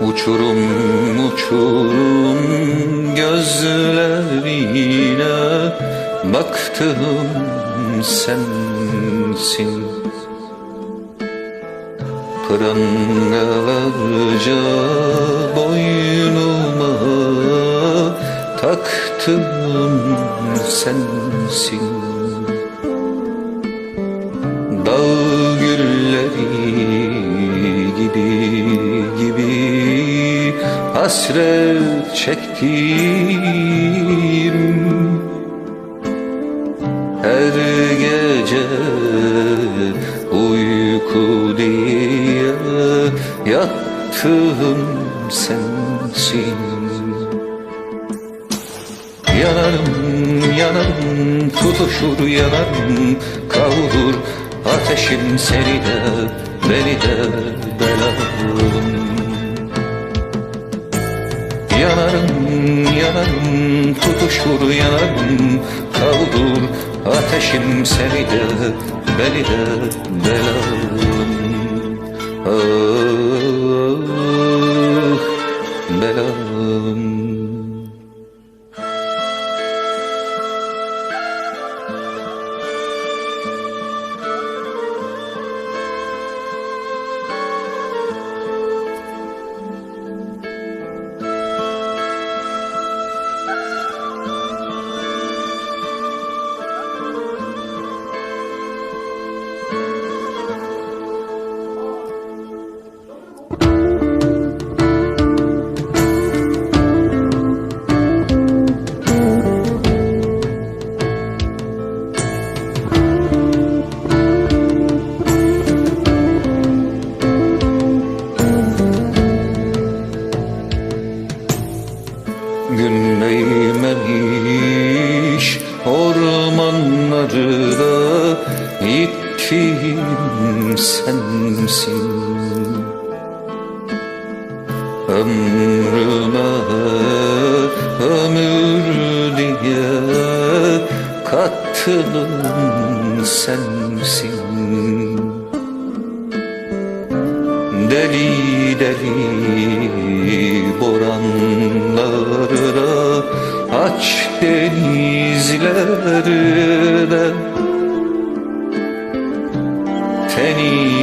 uçurum gözlerine Baktım sensin. Prangalarca boynuma taktım sensin hasret çektim. Her gece uyku diye yattım sensin. Yanarım, yanarım, tutuşur yanarım, kavrulur ateşim seni de, beni de belalım. Yanarım, yanarım, tutuşur yanarım, kavrulur ateşim seni de, beni de belalım. Ah, sensin. Ömrüme ömür diye kattın sensin. Deli deli boranlarda Aç denizlerde Teninin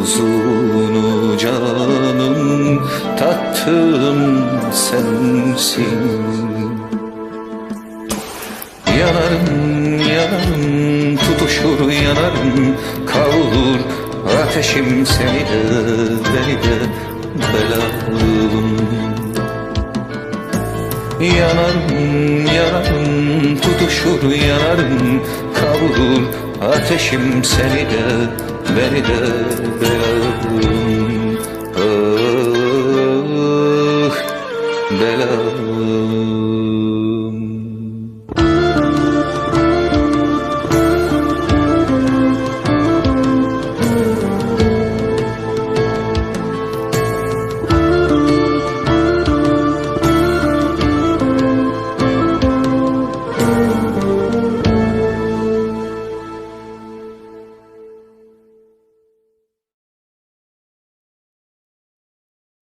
tuzunu canım Tattım sensin Yanarım, yanarım, tutuşur yanarım, kavrulur ateşim seni de, beni de belalım. Yanarım, yanarım, tutuşur yanarım, kavrulur ateşim seni de, beni de belalım. Ah, belalım.